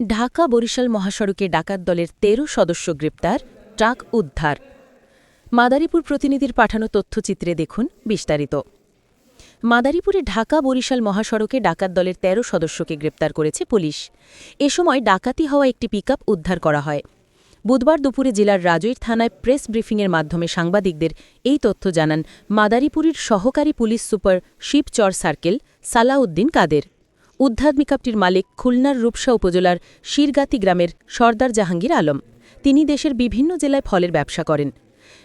ঢাকা বরিশাল মহাসড়কে ডাকাত দলের ১৩ সদস্য গ্রেপ্তার, ট্রাক উদ্ধার। মাদারীপুর প্রতিনিধির পাঠানো তথ্যচিত্রে দেখুন বিস্তারিত। মাদারীপুরে ঢাকা বরিশাল মহাসড়কে ডাকাত দলের ১৩ সদস্যকে গ্রেপ্তার করেছে পুলিশ। এ সময় ডাকাতি হওয়া একটি পিকআপ উদ্ধার করা হয়। বুধবার দুপুরে জেলার রাজৈর থানায় প্রেস ব্রিফিংয়ের মাধ্যমে সাংবাদিকদের এই তথ্য জানান মাদারীপুরের সহকারী police super Shibchar circle Salahuddin Kader. উদ্ধার পিকআপটির মালিক খুলনার রূপসা উপজেলার শিরগাতি গ্রামের সর্দার জাহাঙ্গীর আলম। তিনি দেশের বিভিন্ন জেলায় ফলের ব্যবসা করেন।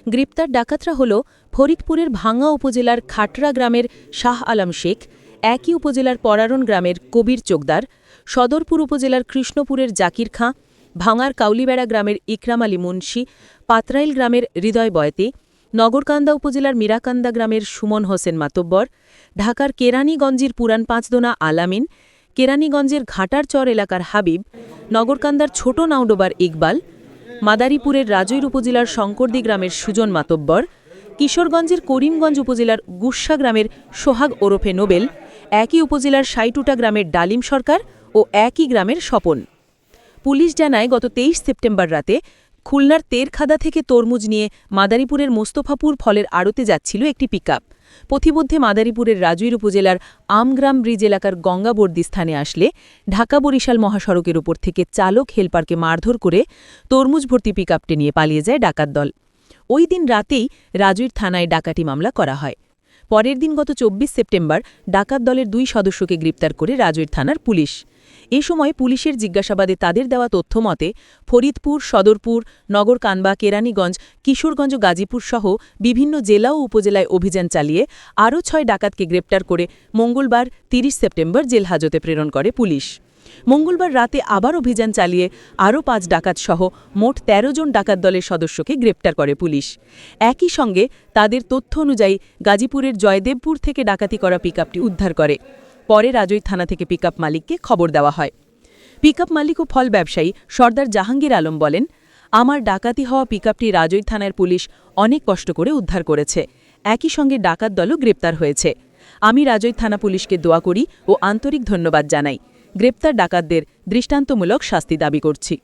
গ্রেপ্তার ডাকাতরা হল ফরিদপুরের ভাঙ্গা উপজেলার খাটরা গ্রামের শাহ আলম শেখ, একই উপজেলার পরারণ গ্রামের কবির চোকদার, সদরপুর উপজেলার কৃষ্ণপুরের জাকির খাঁ, ভাঙার কাউলিবেড়া গ্রামের ইকরাম আলী মুন্সি, পাতরাইল গ্রামের হৃদয় বয়তে নগরকান্দা উপজেলার মীরাকান্দা গ্রামের সুমন হোসেন মাতব্বর, ঢাকার কেরানীগঞ্জের পুরান পাঁচদোনা আলামিন, কেরানীগঞ্জের ঘাটার চর এলাকার হাবিব, নগরকান্দার ছোট নাউডোবার ইকবাল, মাদারীপুরের রাজৈর উপজেলার শঙ্করদি গ্রামের সুজন মাতব্বর, কিশোরগঞ্জের করিমগঞ্জ উপজেলার গুস্সা গ্রামের সোহাগ ওরফে নোবেল, একই উপজেলার সাইটুটা গ্রামের ডালিম সরকার ও একই গ্রামের স্বপন। পুলিশ জানায়, গত তেইশ সেপ্টেম্বর রাতে খুলনার তেরখাদা থেকে তরমুজ নিয়ে মাদারীপুরের মোস্তফাপুর ফলের আড়তে যাচ্ছিল একটি পিকআপ পথিমধ্যে মাদারীপুরের রাজুইর উপজেলার আমগ্রাম ব্রিজ এলাকার গঙ্গাবর্দী স্থানে আসলে ঢাকা বরিশাল মহাসড়কের উপর থেকে চালক হেলপারকে মারধর করে তরমুজ ভর্তি পিকআপটি নিয়ে পালিয়ে যায় ডাকাত দল। ওই দিন রাতেই রাজুইর থানায় ডাকাতি মামলা করা হয়। পরের দিন গত চব্বিশ সেপ্টেম্বর ডাকাত দলের দুই সদস্যকে গ্রেপ্তার করে রাজৈর থানার পুলিশ। এ সময় পুলিশের জিজ্ঞাসাবাদে তাদের দেওয়া তথ্য মতে, ফরিদপুর, সদরপুর, নগরকানবা, কেরানীগঞ্জ, কিশোরগঞ্জ, গাজীপুর সহ বিভিন্ন জেলা ও উপজেলায় অভিযান চালিয়ে আরও ছয় ডাকাতকে গ্রেপ্তার করে মঙ্গলবার ৩০ সেপ্টেম্বর জেল হাজতে প্রেরণ করে পুলিশ। মঙ্গলবার রাতে আবার অভিযান চালিয়ে আরও পাঁচ ডাকাতসহ মোট ১৩ জন ডাকাত দলের সদস্যকে গ্রেপ্তার করে পুলিশ। একই সঙ্গে তাদের তথ্য অনুযায়ী গাজীপুরের জয়দেবপুর থেকে ডাকাতি করা পিকআপটি উদ্ধার করে। পরে রাজৈ থানা থেকে পিকআপ মালিককে খবর দেওয়া হয়। পিকআপ মালিক ও ফল ব্যবসায়ী সর্দার জাহাঙ্গীর আলম বলেন, আমার ডাকাতি হওয়া পিকআপটি রাজৈর থানার পুলিশ অনেক কষ্ট করে উদ্ধার করেছে। একই সঙ্গে ডাকাত দলও গ্রেপ্তার হয়েছে। আমি রাজৈ থানা পুলিশকে দোয়া করি ও আন্তরিক ধন্যবাদ জানাই। গ্রেপ্তার ডাকাতদের দৃষ্টান্তমূলক শাস্তি দাবি করছি।